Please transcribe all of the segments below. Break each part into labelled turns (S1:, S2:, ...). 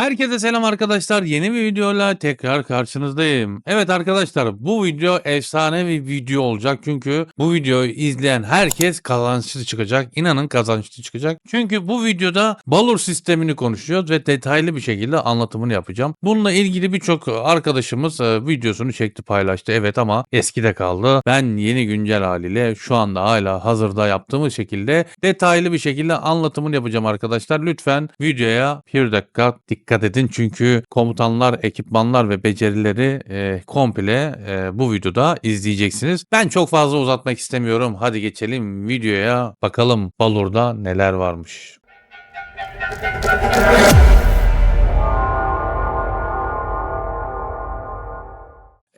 S1: Herkese selam arkadaşlar. Yeni bir videoyla tekrar karşınızdayım. Evet arkadaşlar bu video efsane bir video olacak. Çünkü bu videoyu izleyen herkes kazançlı çıkacak. İnanın kazançlı çıkacak. Çünkü bu videoda Balur sistemini konuşuyoruz ve detaylı bir şekilde anlatımını yapacağım. Bununla ilgili birçok arkadaşımız e, videosunu çekti paylaştı. Evet ama eskide kaldı. Ben yeni güncel haliyle şu anda hala hazırda yaptığımız şekilde detaylı bir şekilde anlatımını yapacağım arkadaşlar. Lütfen videoya bir dakika dikkat edin çünkü komutanlar, ekipmanlar ve becerileri e, komple e, bu videoda izleyeceksiniz. Ben çok fazla uzatmak istemiyorum. Hadi geçelim videoya bakalım Balur'da neler varmış.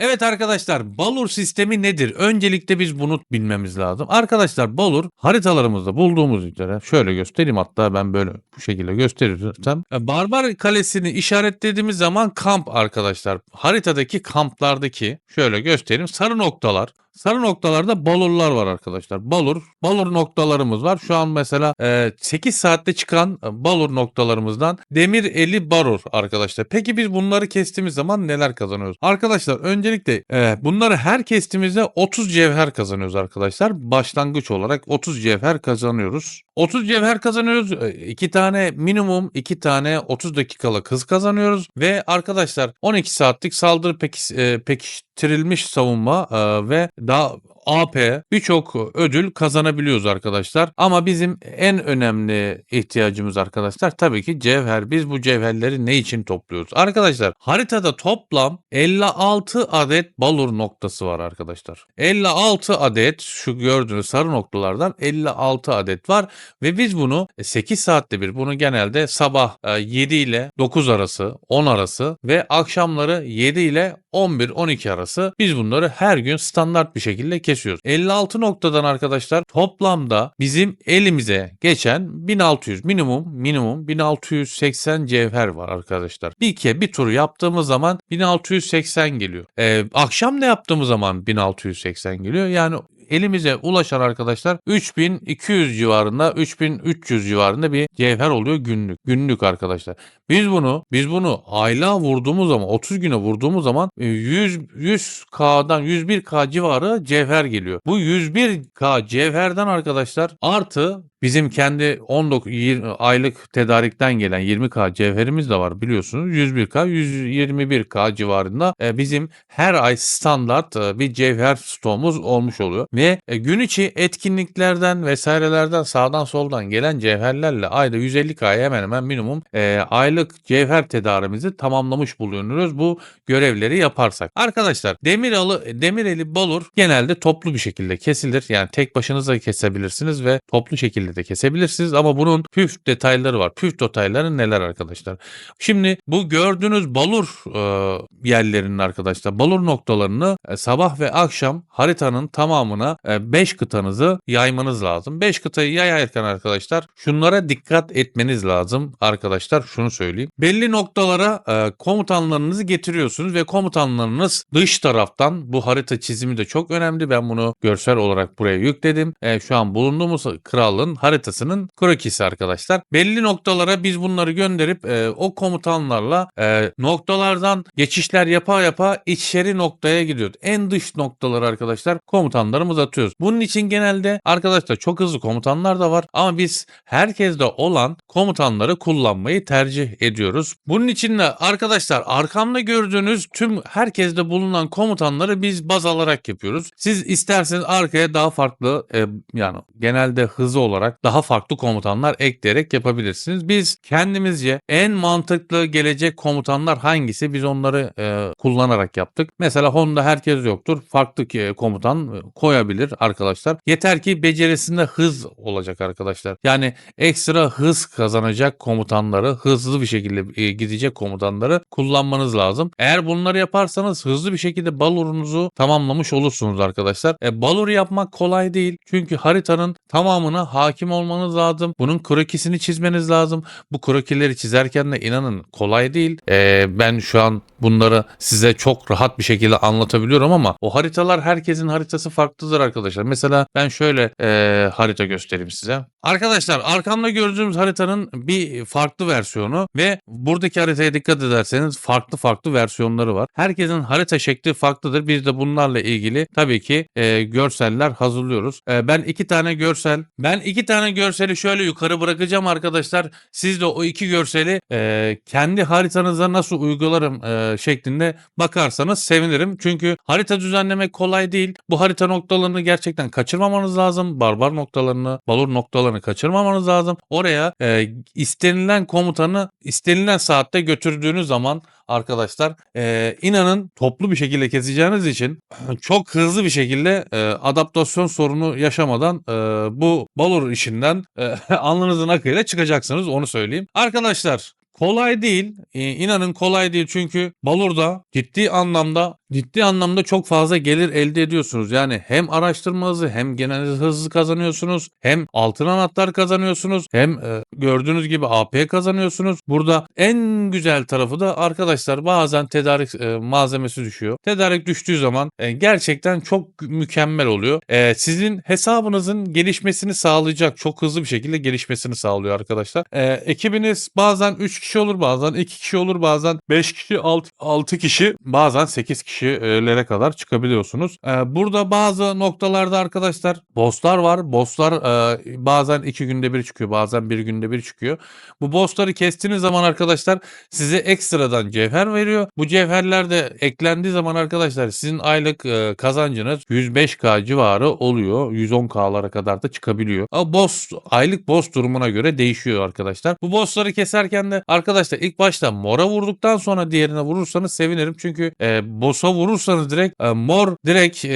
S1: Evet arkadaşlar Balur sistemi nedir? Öncelikle biz bunu bilmemiz lazım. Arkadaşlar Balur haritalarımızda bulduğumuz üzere şöyle göstereyim hatta ben böyle bu şekilde gösterirsem. e, Barbar Kalesi'ni işaretlediğimiz zaman kamp arkadaşlar. Haritadaki kamplardaki şöyle göstereyim sarı noktalar. Sarı noktalarda balurlar var arkadaşlar. Balur, balur noktalarımız var. Şu an mesela e, 8 saatte çıkan e, balur noktalarımızdan demir eli barur arkadaşlar. Peki biz bunları kestiğimiz zaman neler kazanıyoruz? Arkadaşlar öncelikle e, bunları her kestiğimizde 30 cevher kazanıyoruz arkadaşlar. Başlangıç olarak 30 cevher kazanıyoruz. 30 cevher kazanıyoruz. 2 tane minimum 2 tane 30 dakikalık hız kazanıyoruz. Ve arkadaşlar 12 saatlik saldırı e, pekiştirilmiş savunma e, ve daha AP birçok ödül kazanabiliyoruz arkadaşlar. Ama bizim en önemli ihtiyacımız arkadaşlar tabii ki cevher. Biz bu cevherleri ne için topluyoruz? Arkadaşlar haritada toplam 56 adet balur noktası var arkadaşlar. 56 adet şu gördüğünüz sarı noktalardan 56 adet var ve biz bunu 8 saatte bir bunu genelde sabah e, 7 ile 9 arası 10 arası ve akşamları 7 ile 11-12 arası biz bunları her gün standart bir şekilde kesiyoruz. 56 noktadan arkadaşlar toplamda bizim elimize geçen 1600 minimum minimum 1680 cevher var arkadaşlar. Bir ke bir tur yaptığımız zaman 1680 geliyor. Ee, akşam da yaptığımız zaman 1680 geliyor. Yani elimize ulaşan arkadaşlar 3200 civarında 3300 civarında bir cevher oluyor günlük. Günlük arkadaşlar. Biz bunu biz bunu aylığa vurduğumuz zaman 30 güne vurduğumuz zaman 100 100K'dan 101K civarı cevher geliyor. Bu 101K cevherden arkadaşlar artı Bizim kendi 19 20 aylık tedarikten gelen 20K cevherimiz de var biliyorsunuz. 101K, 121K civarında e, bizim her ay standart e, bir cevher stoğumuz olmuş oluyor. Ve e, gün içi etkinliklerden vesairelerden sağdan soldan gelen cevherlerle ayda 150K'ya hemen hemen minimum aylık cevher tedarimizi tamamlamış bulunuyoruz bu görevleri yaparsak. Arkadaşlar demiralı demireli balur genelde toplu bir şekilde kesilir. Yani tek başınıza kesebilirsiniz ve toplu şekilde de kesebilirsiniz ama bunun püf detayları var. Püf detayları neler arkadaşlar? Şimdi bu gördüğünüz balur e, yerlerinin arkadaşlar balur noktalarını e, sabah ve akşam haritanın tamamına 5 e, kıtanızı yaymanız lazım. 5 kıtayı yayarken arkadaşlar şunlara dikkat etmeniz lazım arkadaşlar şunu söyleyeyim. Belli noktalara e, komutanlarınızı getiriyorsunuz ve komutanlarınız dış taraftan bu harita çizimi de çok önemli. Ben bunu görsel olarak buraya yükledim. E, şu an bulunduğumuz krallığın haritasının krokisi arkadaşlar. Belli noktalara biz bunları gönderip e, o komutanlarla e, noktalardan geçişler yapa yapa içeri noktaya gidiyoruz. En dış noktaları arkadaşlar komutanlarımız atıyoruz. Bunun için genelde arkadaşlar çok hızlı komutanlar da var ama biz herkeste olan komutanları kullanmayı tercih ediyoruz. Bunun için de arkadaşlar arkamda gördüğünüz tüm herkeste bulunan komutanları biz baz alarak yapıyoruz. Siz isterseniz arkaya daha farklı e, yani genelde hızlı olarak daha farklı komutanlar ekleyerek yapabilirsiniz. Biz kendimizce en mantıklı gelecek komutanlar hangisi biz onları e, kullanarak yaptık. Mesela Honda herkes yoktur. Farklı ki komutan e, koyabilir arkadaşlar. Yeter ki becerisinde hız olacak arkadaşlar. Yani ekstra hız kazanacak komutanları hızlı bir şekilde e, gidecek komutanları kullanmanız lazım. Eğer bunları yaparsanız hızlı bir şekilde balurunuzu tamamlamış olursunuz arkadaşlar. E, balur yapmak kolay değil. Çünkü haritanın tamamına hakim hakim olmanız lazım. Bunun krokisini çizmeniz lazım. Bu krokileri çizerken de inanın kolay değil. Ee, ben şu an bunları size çok rahat bir şekilde anlatabiliyorum ama o haritalar herkesin haritası farklıdır arkadaşlar. Mesela ben şöyle e, harita göstereyim size. Arkadaşlar arkamda gördüğümüz haritanın bir farklı versiyonu ve buradaki haritaya dikkat ederseniz farklı farklı versiyonları var. Herkesin harita şekli farklıdır. Biz de bunlarla ilgili tabii ki e, görseller hazırlıyoruz. E, ben iki tane görsel, ben iki tane görseli şöyle yukarı bırakacağım arkadaşlar. Siz de o iki görseli e, kendi haritanıza nasıl uygularım e, şeklinde bakarsanız sevinirim. Çünkü harita düzenlemek kolay değil. Bu harita noktalarını gerçekten kaçırmamanız lazım. Barbar noktalarını, balur noktalarını kaçırmamanız lazım. Oraya e, istenilen komutanı istenilen saatte götürdüğünüz zaman arkadaşlar e, inanın toplu bir şekilde keseceğiniz için çok hızlı bir şekilde e, adaptasyon sorunu yaşamadan e, bu balur işinden e, alnınızın akıyla çıkacaksınız onu söyleyeyim. Arkadaşlar Kolay değil. Ee, inanın kolay değil çünkü Balur'da ciddi anlamda ciddi anlamda çok fazla gelir elde ediyorsunuz. Yani hem araştırma hızı hem genel hızlı kazanıyorsunuz. Hem altın anahtar kazanıyorsunuz. Hem e, gördüğünüz gibi AP kazanıyorsunuz. Burada en güzel tarafı da arkadaşlar bazen tedarik e, malzemesi düşüyor. Tedarik düştüğü zaman e, gerçekten çok mükemmel oluyor. E, sizin hesabınızın gelişmesini sağlayacak. Çok hızlı bir şekilde gelişmesini sağlıyor arkadaşlar. E, ekibiniz bazen 3 kişi olur bazen 2 kişi olur bazen 5 kişi 6, 6 kişi bazen 8 kişilere kadar çıkabiliyorsunuz. Ee, burada bazı noktalarda arkadaşlar bosslar var. Bosslar e, bazen 2 günde bir çıkıyor bazen 1 günde bir çıkıyor. Bu bossları kestiğiniz zaman arkadaşlar size ekstradan cevher veriyor. Bu cevherler de eklendiği zaman arkadaşlar sizin aylık e, kazancınız 105k civarı oluyor. 110k'lara kadar da çıkabiliyor. Ama boss aylık boss durumuna göre değişiyor arkadaşlar. Bu bossları keserken de arkadaşlar ilk başta mora vurduktan sonra diğerine vurursanız sevinirim. Çünkü e, boss'a vurursanız direkt e, mor direkt e,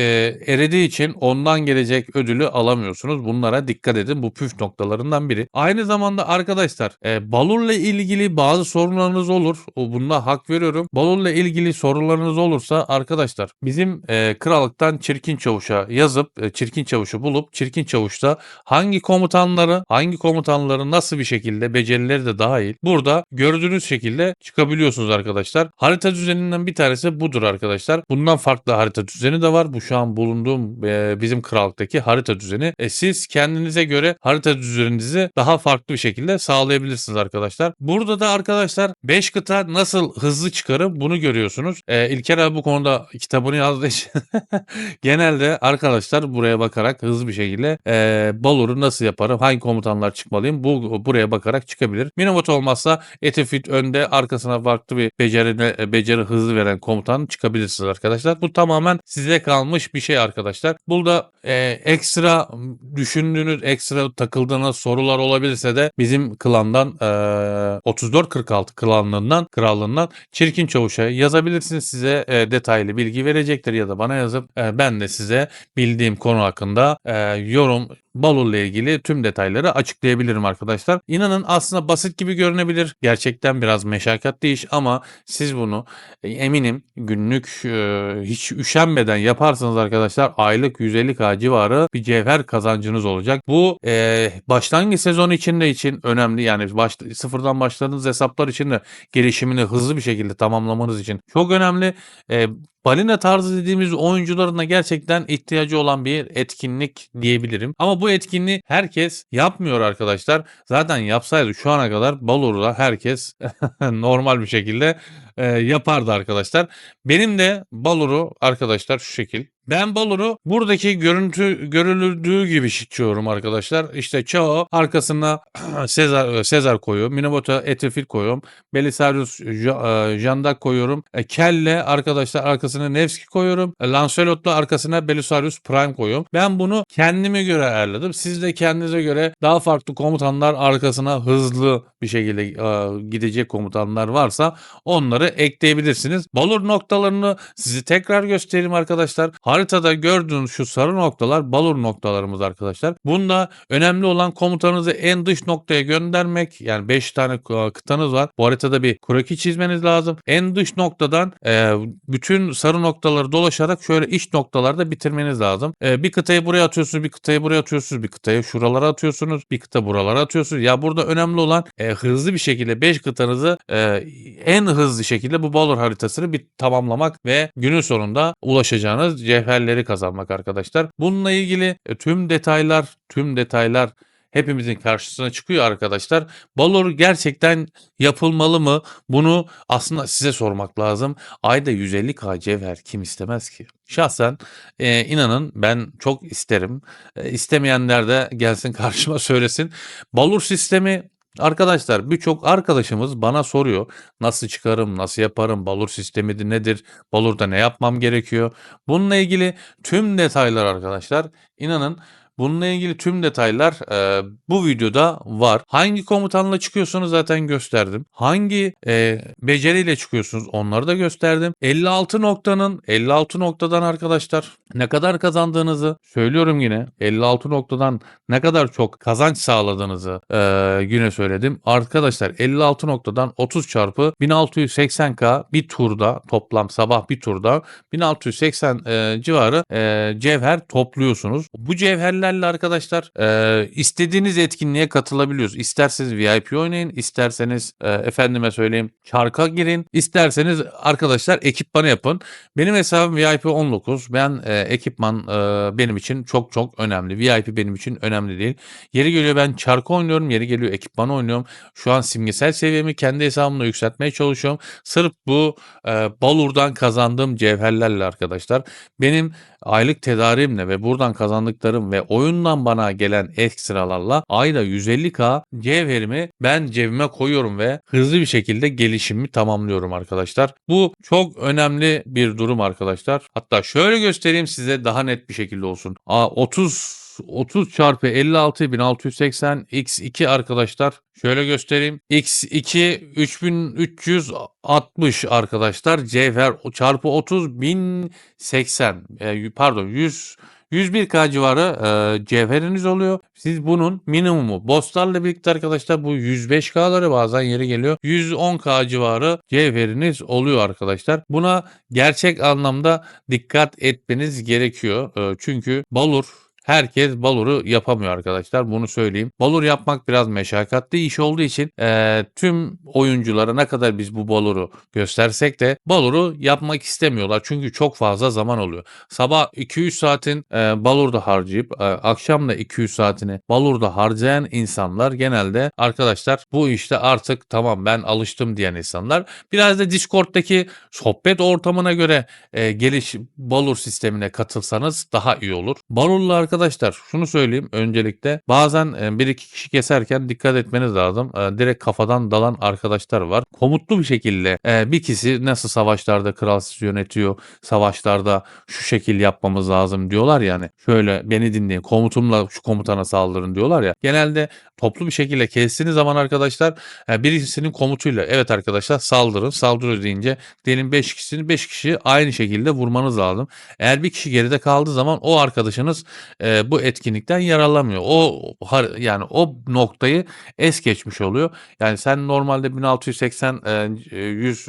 S1: eridiği için ondan gelecek ödülü alamıyorsunuz. Bunlara dikkat edin. Bu püf noktalarından biri. Aynı zamanda arkadaşlar e, balurla ilgili bazı sorunlarınız olur. O bunda hak veriyorum. Balurla ilgili sorunlarınız olursa arkadaşlar bizim e, krallıktan çirkin çavuşa yazıp e, çirkin çavuşu bulup çirkin çavuşta hangi komutanları hangi komutanları nasıl bir şekilde becerileri de dahil burada gördüğünüz şekilde çıkabiliyorsunuz arkadaşlar. Harita düzeninden bir tanesi budur arkadaşlar. Bundan farklı harita düzeni de var. Bu şu an bulunduğum e, bizim krallıktaki harita düzeni. E, siz kendinize göre harita düzeninizi daha farklı bir şekilde sağlayabilirsiniz arkadaşlar. Burada da arkadaşlar 5 kıta nasıl hızlı çıkarım bunu görüyorsunuz. E, İlker abi bu konuda kitabını yazdığı için genelde arkadaşlar buraya bakarak hızlı bir şekilde e, Balur'u nasıl yaparım, hangi komutanlar çıkmalıyım bu buraya bakarak çıkabilir. Minimot olmazsa Etefit önde arkasına farklı bir beceri, beceri hızı veren komutan çıkabilirsiniz arkadaşlar. Bu tamamen size kalmış bir şey arkadaşlar. Burada e, ekstra düşündüğünüz, ekstra takıldığınız sorular olabilirse de bizim klandan e, 3446 klanından krallığından Çirkin Çavuş'a yazabilirsiniz. Size e, detaylı bilgi verecektir ya da bana yazıp e, ben de size bildiğim konu hakkında e, yorum Balur'la ilgili tüm detayları açıklayabilirim arkadaşlar. İnanın aslında basit gibi görünebilir. Gerçekten biraz meşakkatli iş ama siz bunu e, eminim günlük e, hiç üşenmeden yaparsanız arkadaşlar aylık 150k civarı bir cevher kazancınız olacak. Bu e, başlangıç sezonu içinde için önemli yani baş, sıfırdan başladığınız hesaplar için de gelişimini hızlı bir şekilde tamamlamanız için çok önemli. E, balina tarzı dediğimiz oyuncularına gerçekten ihtiyacı olan bir etkinlik diyebilirim. Ama bu etkinliği herkes yapmıyor arkadaşlar. Zaten yapsaydı şu ana kadar Balur'da herkes normal bir şekilde e, yapardı arkadaşlar. Benim de Balur'u arkadaşlar şu şekil ben Balur'u buradaki görüntü görülürdüğü gibi şişiyorum arkadaşlar. İşte Chao arkasına Sezar, Sezar koyuyorum. Minamoto Etefil koyuyorum. Belisarius Jandak koyuyorum. E, Kelle arkadaşlar arkasına Nevski koyuyorum. E, Lancelot'la arkasına Belisarius Prime koyuyorum. Ben bunu kendime göre ayarladım. Siz de kendinize göre daha farklı komutanlar arkasına hızlı bir şekilde e, gidecek komutanlar varsa onları noktaları ekleyebilirsiniz. Balur noktalarını sizi tekrar göstereyim arkadaşlar. Haritada gördüğünüz şu sarı noktalar balur noktalarımız arkadaşlar. Bunda önemli olan komutanınızı en dış noktaya göndermek. Yani 5 tane kıtanız var. Bu haritada bir kroki çizmeniz lazım. En dış noktadan e, bütün sarı noktaları dolaşarak şöyle iç noktalarda bitirmeniz lazım. E, bir kıtayı buraya atıyorsunuz, bir kıtayı buraya atıyorsunuz, bir kıtayı şuralara atıyorsunuz, bir kıta buralara atıyorsunuz. Ya burada önemli olan e, hızlı bir şekilde 5 kıtanızı e, en hızlı şekilde bu Balor haritasını bir tamamlamak ve günün sonunda ulaşacağınız cevherleri kazanmak arkadaşlar. Bununla ilgili e, tüm detaylar, tüm detaylar hepimizin karşısına çıkıyor arkadaşlar. Balor gerçekten yapılmalı mı? Bunu aslında size sormak lazım. Ayda 150k cevher kim istemez ki? Şahsen e, inanın ben çok isterim. E, istemeyenler de gelsin karşıma söylesin. Balur sistemi Arkadaşlar birçok arkadaşımız bana soruyor nasıl çıkarım, nasıl yaparım, balur sistemi nedir, balurda ne yapmam gerekiyor. Bununla ilgili tüm detaylar arkadaşlar inanın Bununla ilgili tüm detaylar e, bu videoda var. Hangi komutanla çıkıyorsunuz zaten gösterdim. Hangi e, beceriyle çıkıyorsunuz onları da gösterdim. 56 noktanın 56 noktadan arkadaşlar ne kadar kazandığınızı söylüyorum yine. 56 noktadan ne kadar çok kazanç sağladığınızı e, yine söyledim. Arkadaşlar 56 noktadan 30 çarpı 1680k bir turda toplam sabah bir turda 1680 e, civarı e, cevher topluyorsunuz. Bu cevherler Cevherlerle arkadaşlar e, istediğiniz etkinliğe katılabiliyoruz. İsterseniz VIP oynayın, isterseniz e, efendime söyleyeyim çarka girin, isterseniz arkadaşlar ekipmanı yapın. Benim hesabım VIP 19. Ben e, ekipman e, benim için çok çok önemli. VIP benim için önemli değil. Yeri geliyor ben çarka oynuyorum, yeri geliyor ekipman oynuyorum. Şu an simgesel seviyemi kendi hesabımla yükseltmeye çalışıyorum. Sırf bu e, Balur'dan kazandığım cevherlerle arkadaşlar. Benim aylık tedariğimle ve buradan kazandıklarım ve oyundan bana gelen ekstralarla ayda 150k cevherimi ben cebime koyuyorum ve hızlı bir şekilde gelişimimi tamamlıyorum arkadaşlar. Bu çok önemli bir durum arkadaşlar. Hatta şöyle göstereyim size daha net bir şekilde olsun. Aa, 30 30 çarpı 56 1680 x2 arkadaşlar. Şöyle göstereyim. x2 3360 arkadaşlar. Cevher çarpı 30 1080 e, pardon 100 101K civarı e, cevheriniz oluyor. Siz bunun minimumu bosslarla birlikte arkadaşlar bu 105K'ları bazen yeri geliyor. 110K civarı cevheriniz oluyor arkadaşlar. Buna gerçek anlamda dikkat etmeniz gerekiyor. E, çünkü Balur herkes baluru yapamıyor arkadaşlar. Bunu söyleyeyim. Balur yapmak biraz meşakkatli iş olduğu için e, tüm oyunculara ne kadar biz bu baluru göstersek de baluru yapmak istemiyorlar. Çünkü çok fazla zaman oluyor. Sabah 200 saatin e, balurda harcayıp e, akşam da 200 saatini balurda harcayan insanlar genelde arkadaşlar bu işte artık tamam ben alıştım diyen insanlar. Biraz da Discord'daki sohbet ortamına göre e, geliş balur sistemine katılsanız daha iyi olur. Balurla arkadaşlar arkadaşlar şunu söyleyeyim öncelikle bazen bir iki kişi keserken dikkat etmeniz lazım. Direkt kafadan dalan arkadaşlar var. Komutlu bir şekilde bir kişi nasıl savaşlarda kralsız yönetiyor, savaşlarda şu şekil yapmamız lazım diyorlar yani. Şöyle beni dinleyin komutumla şu komutana saldırın diyorlar ya. Genelde toplu bir şekilde kestiğiniz zaman arkadaşlar birisinin komutuyla evet arkadaşlar saldırın saldırın deyince diyelim 5 kişinin 5 kişi aynı şekilde vurmanız lazım. Eğer bir kişi geride kaldığı zaman o arkadaşınız bu etkinlikten yararlanmıyor. O yani o noktayı es geçmiş oluyor. Yani sen normalde 1680 e, 100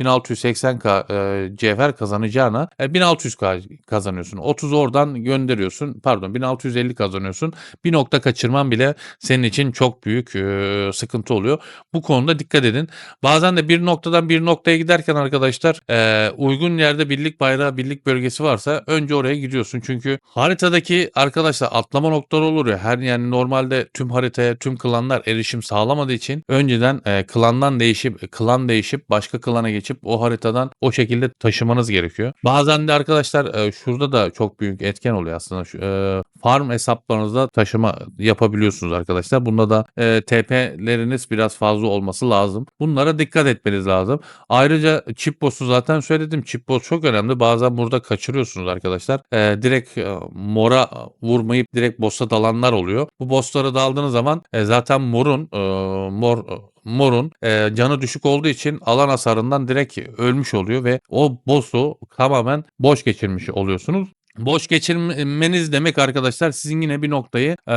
S1: 1680k e, cevher kazanacağına e, 1600k kazanıyorsun. 30 oradan gönderiyorsun. Pardon 1650 kazanıyorsun. Bir nokta kaçırman bile senin için çok büyük e, sıkıntı oluyor. Bu konuda dikkat edin. Bazen de bir noktadan bir noktaya giderken arkadaşlar e, uygun yerde birlik bayrağı, birlik bölgesi varsa önce oraya gidiyorsun. Çünkü haritadaki arkadaşlar atlama noktaları olur ya her yani normalde tüm haritaya tüm klanlar erişim sağlamadığı için önceden e, klandan değişip klan değişip başka klana geçip o haritadan o şekilde taşımanız gerekiyor. Bazen de arkadaşlar e, şurada da çok büyük etken oluyor aslında. Şu, e, farm hesaplarınızda taşıma yapabiliyorsunuz arkadaşlar. Bunda da e, TP'leriniz biraz fazla olması lazım. Bunlara dikkat etmeniz lazım. Ayrıca chip boss'u zaten söyledim. Chip boss çok önemli. Bazen burada kaçırıyorsunuz arkadaşlar. E, direkt e, mora vurmayıp direkt boss'a dalanlar oluyor. Bu boss'lara daldığınız zaman e, zaten morun e, mor morun e, canı düşük olduğu için alan hasarından direkt ölmüş oluyor ve o boss'u tamamen boş geçirmiş oluyorsunuz. Boş geçirmeniz demek arkadaşlar sizin yine bir noktayı e,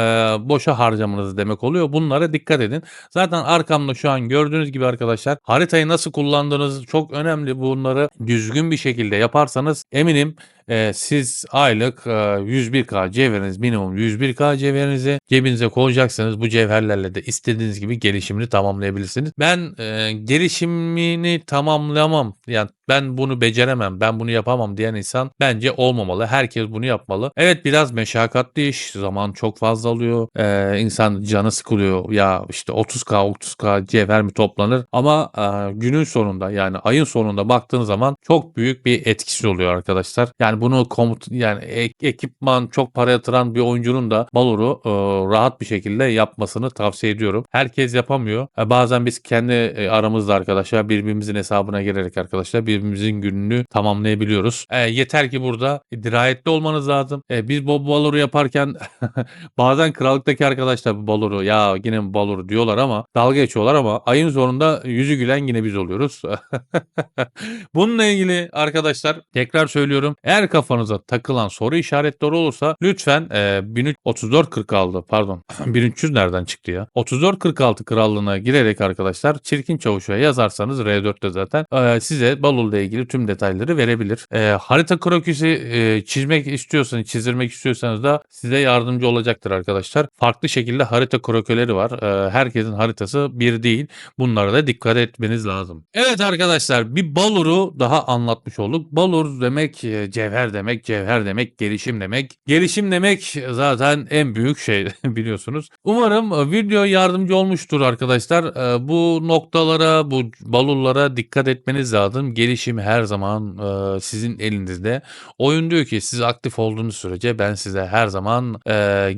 S1: boşa harcamanız demek oluyor. Bunlara dikkat edin. Zaten arkamda şu an gördüğünüz gibi arkadaşlar haritayı nasıl kullandığınız çok önemli. Bunları düzgün bir şekilde yaparsanız eminim e, siz aylık e, 101k cevheriniz minimum 101k cevherinizi cebinize koyacaksınız. Bu cevherlerle de istediğiniz gibi gelişimini tamamlayabilirsiniz. Ben e, gelişimini tamamlamam. Yani ben bunu beceremem, ben bunu yapamam diyen insan bence olmamalı. Herkes bunu yapmalı. Evet biraz meşakkatli iş. Zaman çok fazla alıyor. Ee, insan canı sıkılıyor. Ya işte 30k 30k cevher mi toplanır? Ama e, günün sonunda yani ayın sonunda baktığın zaman çok büyük bir etkisi oluyor arkadaşlar. Yani bunu komut yani ek- ekipman çok para yatıran bir oyuncunun da Balor'u e, rahat bir şekilde yapmasını tavsiye ediyorum. Herkes yapamıyor. E, bazen biz kendi e, aramızda arkadaşlar birbirimizin hesabına girerek arkadaşlar birbirimizin gününü tamamlayabiliyoruz. E, yeter ki burada dirayetli olmanız lazım. E, biz bu Balor'u yaparken bazen krallıktaki arkadaşlar bu Balor'u ya yine Balor'u diyorlar ama dalga geçiyorlar ama ayın sonunda yüzü gülen yine biz oluyoruz. Bununla ilgili arkadaşlar tekrar söylüyorum. Eğer kafanıza takılan soru işaretleri olursa lütfen e, 133446 pardon 1300 nereden çıktı ya? 3446 krallığına girerek arkadaşlar çirkin çavuşa yazarsanız R4'te zaten e, size Balul'la ilgili tüm detayları verebilir. E, harita kroküsü e, çizmek istiyorsanız, çizdirmek istiyorsanız da size yardımcı olacaktır arkadaşlar. Farklı şekilde harita krokeleri var. E, herkesin haritası bir değil. Bunlara da dikkat etmeniz lazım. Evet arkadaşlar bir Balur'u daha anlatmış olduk. Balur demek e, cevher demek, cevher demek, gelişim demek. Gelişim demek zaten en büyük şey biliyorsunuz. Umarım e, video yardımcı olmuştur arkadaşlar. E, Bu noktalara, bu balurlara dikkat etmeniz lazım. Gelişim her zaman e, sizin elinizde. Oyun diyor ki siz aktif olduğunuz sürece ben size her zaman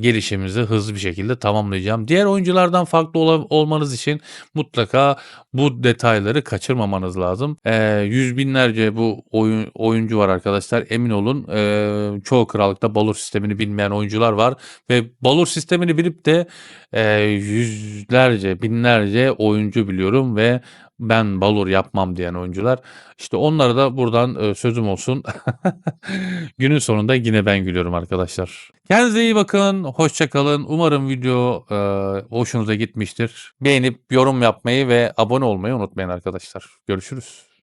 S1: gelişiminizi hızlı bir şekilde tamamlayacağım. Diğer oyunculardan farklı olmanız için mutlaka bu detayları kaçırmamanız lazım. Yüz binlerce bu oyun, oyuncu var arkadaşlar. Emin olun e, çoğu krallıkta balur sistemini bilmeyen oyuncular var ve balur sistemini bilip de e, yüzlerce, binlerce oyuncu biliyorum ve ben balur yapmam diyen oyuncular. İşte onlara da buradan e, sözüm olsun. Günün sonunda yine ben gülüyorum arkadaşlar. Kendinize iyi bakın. Hoşça kalın. Umarım video e, hoşunuza gitmiştir. Beğenip yorum yapmayı ve abone olmayı unutmayın arkadaşlar. Görüşürüz.